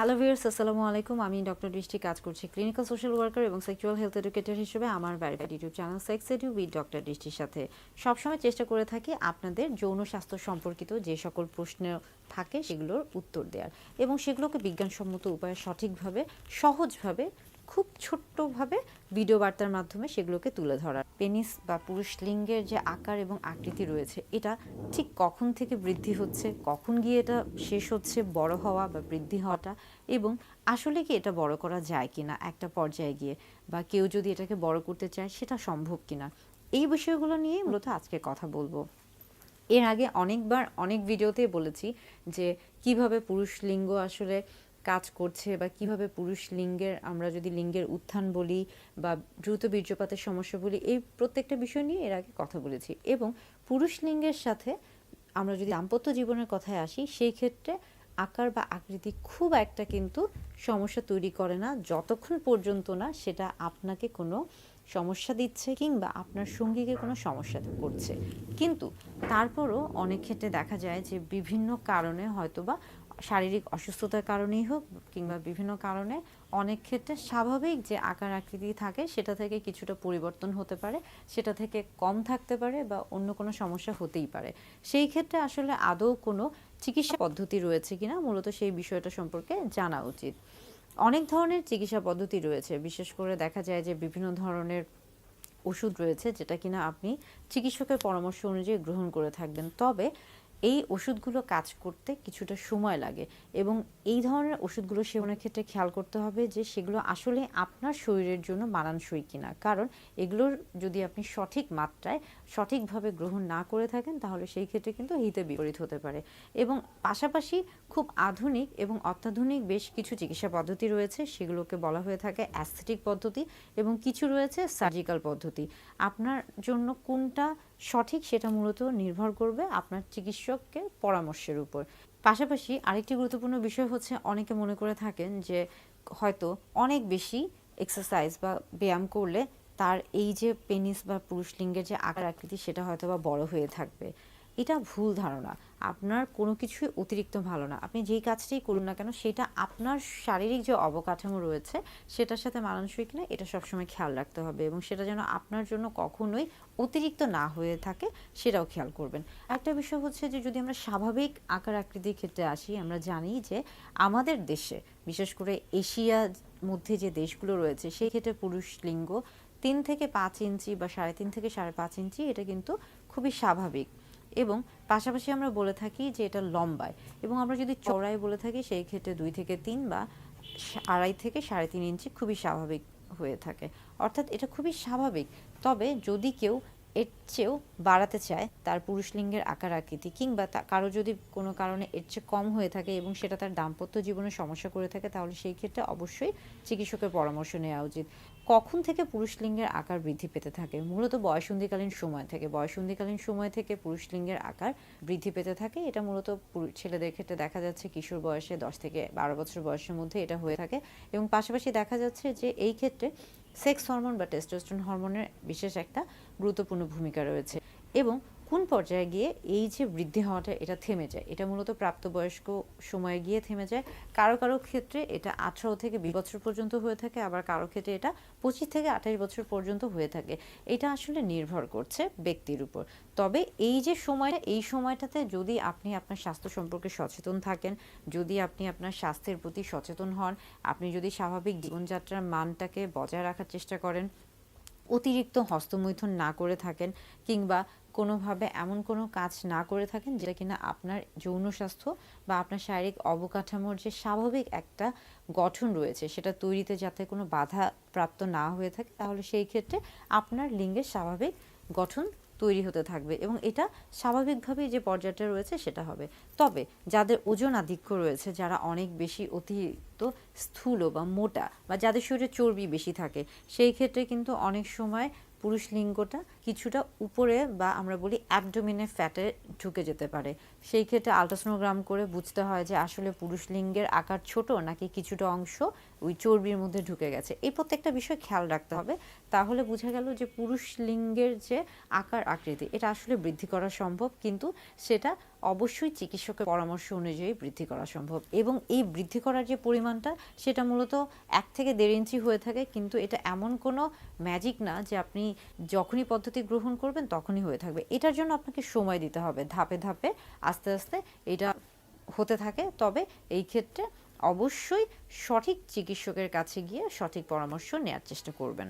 Hello viewers আসসালামু আলাইকুম। আমি ডক্টর দৃষ্টি কাজ করছি ক্লিনিক্যাল সোশ্যাল ওয়ার্কার এবং সেক্সুয়াল হেলথ এডুকেটর হিসেবে আমার verified YouTube channel sex edu with doctor দৃষ্টির সাথে। সবসময় চেষ্টা করে থাকি আপনাদের যৌন স্বাস্থ্য সম্পর্কিত যে সকল প্রশ্ন থাকে সেগুলোর উত্তর দেওয়ার এবং সেগুলোকে বিজ্ঞানসম্মত উপায়ে সঠিকভাবে, সহজভাবে খুব ছোট্টভাবে ভিডিও বার্তার মাধ্যমে সেগুলোকে তুলে ধরার। পেনিস বা পুরুষ লিঙ্গের যে আকার এবং আকৃতি রয়েছে, এটা ঠিক কখন থেকে বৃদ্ধি হচ্ছে, কখন গিয়ে এটা শেষ হচ্ছে, বড় হওয়া বা বৃদ্ধি হওয়াটা, এবং আসলে কি এটা বড় করা যায় কিনা একটা পর্যায়ে গিয়ে, বা কেউ যদি এটাকে বড় করতে চায়, সেটা সম্ভব কিনা? এই বিষয়গুলো নিয়ে মূলত আজকে কথা বলব। এর আগে অনেকবার অনেক ভিডিওতে বলেছি যে কীভাবে পুরুষ লিঙ্গ আসলে কাজ করছে বা কীভাবে পুরুষ লিঙ্গের, আমরা যদি লিঙ্গের উত্থান বলি বা দ্রুত বীর্যপাতের সমস্যা বলি, এই প্রত্যেকটা বিষয় নিয়ে এর আগে কথা বলেছি। এবং পুরুষ লিঙ্গের সাথে আমরা যদি দাম্পত্য জীবনের কথায় আসি, সেই ক্ষেত্রে আকার বা আকৃতি খুব একটা কিন্তু সমস্যা তৈরি করে না, যতক্ষণ পর্যন্ত না সেটা আপনাকে কোনো সমস্যা দিচ্ছে কিংবা আপনার সঙ্গীকে কোনো সমস্যা করছে। কিন্তু তারপরও অনেক ক্ষেত্রে দেখা যায় যে বিভিন্ন কারণে হয়তোবা শারীরিক অসুস্থতার কারণেই হোক কিংবা বিভিন্ন কারণে অনেক ক্ষেত্রে স্বাভাবিক যে আকার আকৃতি থাকে সেটা থেকে কিছুটা পরিবর্তন হতে পারে, সেটা থেকে কম থাকতে পারে বা অন্য কোনো সমস্যা হতেই পারে। সেই ক্ষেত্রে আসলে আদৌ কোনো চিকিৎসা পদ্ধতি রয়েছে কিনা মূলত সেই বিষয়টা সম্পর্কে জানা উচিত। অনেক ধরনের চিকিৎসা পদ্ধতি রয়েছে, বিশেষ করে দেখা যায় যে বিভিন্ন ধরনের ওষুধ রয়েছে যেটা কিনা আপনি চিকিৎসকের পরামর্শ অনুযায়ী গ্রহণ করে থাকবেন। তবে এই ওষুধগুলো কাজ করতে কিছুটা সময় লাগে এবং এই ধরনের ওষুধগুলো সেবনের ক্ষেত্রে খেয়াল করতে হবে যে সেগুলো আসলে আপনার শরীরের জন্য মানানসই কিনা। কারণ এগুলোর যদি আপনি সঠিক মাত্রায় সঠিকভাবে গ্রহণ না করে থাকেন, তাহলে সেই ক্ষেত্রে কিন্তু হিতে বিপরীত হতে পারে। এবং পাশাপাশি খুব আধুনিক এবং অত্যাধুনিক বেশ কিছু চিকিৎসা পদ্ধতি রয়েছে। সেগুলোকে বলা হয়ে থাকে অ্যাস্থেটিক পদ্ধতি এবং কিছু রয়েছে সার্জিক্যাল পদ্ধতি। আপনার জন্য কোনটা সঠিক সেটা মূলত নির্ভর করবে আপনার চিকিৎসকের পরামর্শের উপর। পাশাপাশি আরেকটি গুরুত্বপূর্ণ বিষয় হচ্ছে, অনেকে মনে করে থাকেন যে হয়তো অনেক বেশি এক্সারসাইজ বা ব্যায়াম করলে তার এই যে পেনিস বা পুরুষ লিঙ্গের যে আকার আকৃতি, সেটা হয়তো বা বড় হয়ে থাকবে। এটা ভুল ধারণা। আপনার কোনো কিছুই অতিরিক্ত ভালো না। আপনি যেই কাজটাই করুন না কেন, সেটা আপনার শারীরিক যে অবকাঠামো রয়েছে, সেটার সাথে মানানসই কিনা, এটা সবসময় খেয়াল রাখতে হবে এবং সেটা যেন আপনার জন্য কখনোই অতিরিক্ত না হয়ে থাকে, সেটাও খেয়াল করবেন। একটা বিষয় হচ্ছে যে, যদি আমরা স্বাভাবিক আকার আকৃতির ক্ষেত্রে আসি, আমরা জানি যে, আমাদের দেশে, বিশেষ করে এশিয়ার মধ্যে যে দেশগুলো রয়েছে সেই ক্ষেত্রে পুরুষ লিঙ্গ তিন থেকে পাঁচ ইঞ্চি বা সাড়ে তিন থেকে সাড়ে পাঁচ ইঞ্চি, এটা কিন্তু খুবই স্বাভাবিক। এবং পাশাপাশি আমরা বলে থাকি যে এটা লম্বায় এবং আমরা যদি চওড়ায় বলে থাকি, সেই ক্ষেত্রে দুই থেকে তিন বা আড়াই থেকে সাড়ে তিন ইঞ্চি খুবই স্বাভাবিক হয়ে থাকে। অর্থাৎ এটা খুবই স্বাভাবিক। তবে যদি কেউ এর চেয়েও বাড়াতে চায়, তার পুরুষ লিঙ্গের আকার আকৃতি কিংবা তা, কারও যদি কোনো কারণে এর চেয়ে কম হয়ে থাকে এবং সেটা তার দাম্পত্য জীবনে সমস্যা করে থাকে, তাহলে সেই ক্ষেত্রে অবশ্যই চিকিৎসকের পরামর্শ নেওয়া উচিত। কখন থেকে পুরুষ লিঙ্গের আকার বৃদ্ধি পেতে থাকে? মূলত বয়সন্ধিকালীন সময় থেকে। বয়সন্ধিকালীন সময় থেকে পুরুষ লিঙ্গের আকার বৃদ্ধি পেতে থাকে। এটা মূলত ছেলেদের ক্ষেত্রে দেখা যাচ্ছে কিশোর বয়সে দশ থেকে বারো বছর বয়সের মধ্যে এটা হয়ে থাকে। এবং পাশাপাশি দেখা যাচ্ছে যে এই ক্ষেত্রে সেক্স হরমোন বা টেস্টোস্টেরন হরমোনের বিশেষ একটা গুরুত্বপূর্ণ ভূমিকা রয়েছে। এবং কোন পর্যায়ে গিয়ে এই যে বৃদ্ধি হওয়াটা, এটা থেমে যায়? এটা মূলত প্রাপ্তবয়স্ক সময়ে গিয়ে থেমে যায়। কারও কারও ক্ষেত্রে এটা আঠারো থেকে বিশ বছর পর্যন্ত হয়ে থাকে, আবার কারও ক্ষেত্রে এটা পঁচিশ থেকে আঠাশ বছর পর্যন্ত হয়ে থাকে। এটা আসলে নির্ভর করছে ব্যক্তির উপর। তবে এই যে সময়টা, এই সময়টাতে যদি আপনি আপনার স্বাস্থ্য সম্পর্কে সচেতন থাকেন, যদি আপনি আপনার স্বাস্থ্যের প্রতি সচেতন হন, আপনি যদি স্বাভাবিক জীবনযাত্রার মানটাকে বজায় রাখার চেষ্টা করেন, অতিরিক্ত হস্তমৈথুন না করে থাকেন, কিংবা কোনোভাবে এমন কোনো কাজ না করে থাকেন যেটা কিনা আপনার যৌন স্বাস্থ্য বা আপনার শারীরিক অবকাঠামোর যে স্বাভাবিক একটা গঠন রয়েছে সেটা তৈরিতে যাতে কোনো বাধা প্রাপ্ত না হয়ে থাকে, তাহলে সেই ক্ষেত্রে আপনার লিঙ্গের স্বাভাবিক গঠন তৈরি হতে থাকবে এবং এটা স্বাভাবিকভাবেই যে পর্যায়টা রয়েছে সেটা হবে। তবে যাদের ওজন আধিক্য রয়েছে, যারা অনেক বেশি অতিরিক্ত স্থূল বা মোটা বা যাদের শরীরে চর্বি বেশি থাকে, সেই ক্ষেত্রে কিন্তু অনেক সময় পুরুষ লিঙ্গটা কিছুটা উপরে বা আমরা বলি অ্যাবডোমিনে ফ্যাটে ঢুকে যেতে পারে। সেই ক্ষেত্রে আলট্রাসোনোগ্রাম করে বুঝতে হয় যে আসলে পুরুষ লিঙ্গের আকার ছোট নাকি কিছুটা অংশ ওই চর্বির মধ্যে ঢুকে গেছে। এই প্রত্যেকটা বিষয় খেয়াল রাখতে হবে। তাহলে বোঝা গেল যে পুরুষ লিঙ্গের যে আকার আকৃতি, এটা আসলে বৃদ্ধি করা সম্ভব, কিন্তু সেটা অবশ্যই চিকিৎসকের পরামর্শ অনুযায়ী বৃদ্ধি করা সম্ভব। এবং এই বৃদ্ধি করার যে পরিমাণটা, সেটা মূলত এক থেকে দেড় ইঞ্চি হয়ে থাকে, কিন্তু এটা এমন কোনো ম্যাজিক না যে আপনি যখনই পদ্ধতি গ্রহণ করবেন তখনই হয়ে থাকবে। এটার জন্য আপনাকে সময় দিতে হবে, ধাপে ধাপে, আস্তে আস্তে এটা হতে থাকে। তবে এই ক্ষেত্রে অবশ্যই সঠিক চিকিৎসকের কাছে গিয়ে সঠিক পরামর্শ নেওয়ার চেষ্টা করবেন।